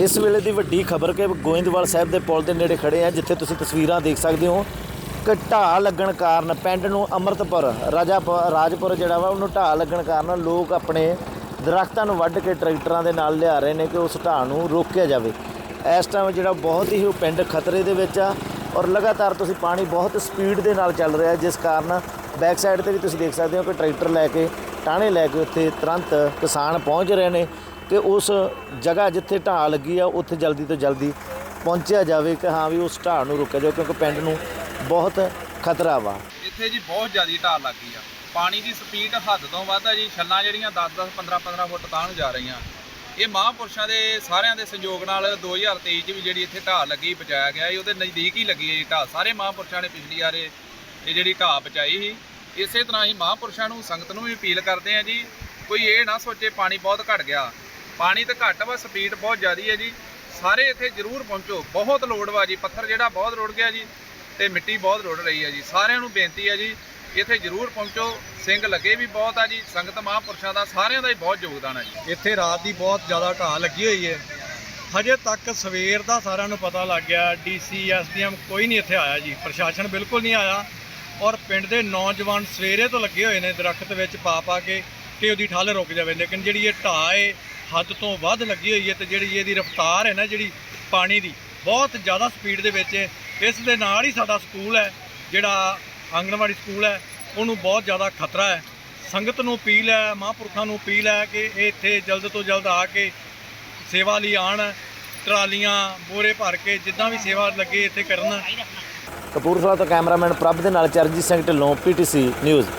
ਇਸ ਵੇਲੇ ਦੀ ਵੱਡੀ ਖਬਰ ਕਿ ਗੋਇੰਦਵਾਲ ਸਾਹਿਬ ਦੇ ਪੁਲ ਦੇ ਨੇੜੇ ਖੜੇ ਆ, ਜਿੱਥੇ ਤੁਸੀਂ ਤਸਵੀਰਾਂ ਦੇਖ ਸਕਦੇ ਹੋ। ਕਿ ਢਾਹ ਲੱਗਣ ਕਾਰਨ ਪਿੰਡ ਨੂੰ ਅੰਮ੍ਰਿਤਪੁਰ ਰਾਜਾ ਰਾਜਪੁਰ ਜਿਹੜਾ ਵਾ, ਉਹਨੂੰ ਢਾਹ ਲੱਗਣ ਕਾਰਨ ਲੋਕ ਆਪਣੇ ਦਰਖਤਾਂ ਨੂੰ ਵੱਢ ਕੇ ਟਰੈਕਟਰਾਂ ਦੇ ਨਾਲ ਲਿਆ ਰਹੇ ਨੇ ਕਿ ਉਸ ਢਾਹ ਨੂੰ ਰੋਕਿਆ ਜਾਵੇ। ਇਸ ਟਾਈਮ ਜਿਹੜਾ ਬਹੁਤ ਹੀ ਉਹ ਪਿੰਡ ਖਤਰੇ ਦੇ ਵਿੱਚ ਆ ਔਰ ਲਗਾਤਾਰ ਤੁਸੀਂ ਪਾਣੀ ਬਹੁਤ ਸਪੀਡ ਦੇ ਨਾਲ ਚੱਲ ਰਿਹਾ, ਜਿਸ ਕਾਰਨ ਬੈਕ ਸਾਈਡ ਤੇ ਵੀ ਤੁਸੀਂ ਦੇਖ ਸਕਦੇ ਹੋ ਕਿ ਟਰੈਕਟਰ ਲੈ ਕੇ ਟਾਣੇ ਲੈ ਕੇ ਉੱਥੇ ਤੁਰੰਤ ਕਿਸਾਨ ਪਹੁੰਚ ਰਹੇ ਨੇ। ਕਿ ਉਸ ਜਗ੍ਹਾ ਜਿੱਥੇ ਢਾਹ ਲੱਗੀ ਆ, ਉੱਥੇ ਜਲਦੀ ਤੋਂ ਜਲਦੀ ਪਹੁੰਚਿਆ ਜਾਵੇ ਕਿ ਹਾਂ ਵੀ ਉਸ ਢਾਹ ਨੂੰ ਰੋਕਿਆ ਜਾਵੇ, ਕਿਉਂਕਿ ਪਿੰਡ ਨੂੰ ਬਹੁਤ ਖਤਰਾ ਵਾ। ਇੱਥੇ ਜੀ ਬਹੁਤ ਜ਼ਿਆਦਾ ਢਾਹ ਲੱਗ ਗਈ ਆ। ਪਾਣੀ ਦੀ ਸਪੀਡ ਹੱਦ ਤੋਂ ਵੱਧ ਆ ਜੀ, ਛੱਲਾਂ ਜਿਹੜੀਆਂ 10 10 15 15 ਫੁੱਟ ਤਾਂ ਜਾ ਰਹੀਆਂ। ਇਹ ਮਹਾਂਪੁਰਸ਼ਾਂ ਦੇ ਸਾਰਿਆਂ ਦੇ ਸੰਯੋਗ ਨਾਲ 2023 ਚ ਵੀ ਜਿਹੜੀ ਇੱਥੇ ਢਾਹ ਲੱਗੀ, ਬਚਾਇਆ ਗਿਆ ਸੀ, ਉਹਦੇ ਨਜ਼ਦੀਕ ਹੀ ਲੱਗੀ ਹੈ ਜੀ ਢਾਲ ਸਾਰੇ ਮਹਾਂਪੁਰਸ਼ਾਂ ਨੇ ਪਿਛਲੀ ਵਾਰੇ ਇਹ ਜਿਹੜੀ ਢਾਹ ਬਚਾਈ ਸੀ। ਇਸੇ ਤਰ੍ਹਾਂ ਹੀ ਮਹਾਂਪੁਰਸ਼ਾਂ ਨੂੰ ਸੰਗਤ ਨੂੰ ਵੀ ਅਪੀਲ ਕਰਦੇ ਆ ਜੀ, ਕੋਈ ਇਹ ਨਾ ਸੋਚੇ ਪਾਣੀ ਬਹੁਤ ਘਟ ਗਿਆ। ਪਾਣੀ ਤਾਂ ਘੱਟ ਵਾ ਸਪੀਡ ਬਹੁਤ ਜ਼ਿਆਦੀ ਹੈ ਜੀ। ਸਾਰੇ ਇੱਥੇ ਜ਼ਰੂਰ ਪਹੁੰਚੋ। ਬਹੁਤ ਲੋੜ ਵਾ ਜੀ, ਪੱਥਰ ਜਿਹੜਾ ਬਹੁਤ ਰੁੜ ਗਿਆ ਜੀ ਤੇ ਮਿੱਟੀ ਬਹੁਤ ਰੁੜ ਰਹੀ ਹੈ ਜੀ। ਸਾਰਿਆਂ ਨੂੰ ਬੇਨਤੀ ਹੈ ਜੀ, ਇੱਥੇ ਜ਼ਰੂਰ ਪਹੁੰਚੋ। ਸਿੰਘ ਲੱਗੇ ਵੀ ਬਹੁਤ ਆ ਜੀ, ਸੰਗਤ ਮਹਾਂਪੁਰਸ਼ਾਂ ਦਾ ਸਾਰਿਆਂ ਦਾ ਹੀ ਬਹੁਤ ਯੋਗਦਾਨ ਹੈ ਜੀ। ਇੱਥੇ ਰਾਤ ਦੀ ਬਹੁਤ ਜ਼ਿਆਦਾ ਢਾਹ ਲੱਗੀ ਹੋਈ ਹੈ। ਹਜੇ ਤੱਕ ਸਵੇਰ ਦਾ ਸਾਰਿਆਂ ਨੂੰ ਪਤਾ ਲੱਗ ਗਿਆ ਡੀਸੀ ਐਸਡੀਐਮ ਕੋਈ ਨਹੀਂ ਇੱਥੇ ਆਇਆ ਜੀ। ਪ੍ਰਸ਼ਾਸਨ ਬਿਲਕੁਲ ਨਹੀਂ ਆਇਆ। ਔਰ ਪਿੰਡ ਦੇ ਨੌਜਵਾਨ ਸਵੇਰੇ ਤੋਂ ਲੱਗੇ ਹੋਏ ਨੇ ਦਰਖਤ ਵਿੱਚ ਪਾ ਪਾ ਕੇ ਕਿ ਉਹਦੀ ਠੱਲ ਰੁਕ ਜਾਵੇ। ਲੇਕਿਨ ਜਿਹੜੀ ਇਹ ਢਾਹ ਏ ਹੱਦ ਤੋਂ ਵੱਧ ਲੱਗੀ ਹੋਈ ਹੈ ਤੇ ਜਿਹੜੀ ਇਹਦੀ ਰਫ਼ਤਾਰ ਹੈ ਨਾ ਜਿਹੜੀ ਪਾਣੀ ਦੀ, ਬਹੁਤ ਜ਼ਿਆਦਾ ਸਪੀਡ ਦੇ ਵਿੱਚ ਇਸ ਦੇ ਨਾਲ ਹੀ ਸਾਡਾ ਸਕੂਲ ਹੈ, ਜਿਹੜਾ ਆਂਗਣਵਾੜੀ ਸਕੂਲ ਹੈ, ਉਹਨੂੰ ਬਹੁਤ ਜ਼ਿਆਦਾ ਖਤਰਾ ਹੈ। ਸੰਗਤ ਨੂੰ ਅਪੀਲ ਹੈ, ਮਹਾਂਪੁਰਖਾਂ ਨੂੰ ਅਪੀਲ ਹੈ ਕਿ ਇਹ ਇੱਥੇ ਜਲਦ ਤੋਂ ਜਲਦ ਆ ਕੇ ਸੇਵਾ ਲਈ ਆਣ ਟਰਾਲੀਆਂ ਬੋਰੇ ਭਰ ਕੇ ਜਿੱਦਾਂ ਵੀ ਸੇਵਾ ਲੱਗੇ ਇੱਥੇ ਕਰਨ। ਕਪੂਰਥਲਾ ਤੋਂ ਕੈਮਰਾਮੈਨ ਪ੍ਰਭ ਦੇ ਨਾਲ ਚਰਨਜੀਤ ਸਿੰਘ ਢਿੱਲੋਂ, ਪੀਟੀਸੀ ਨਿਊਜ਼।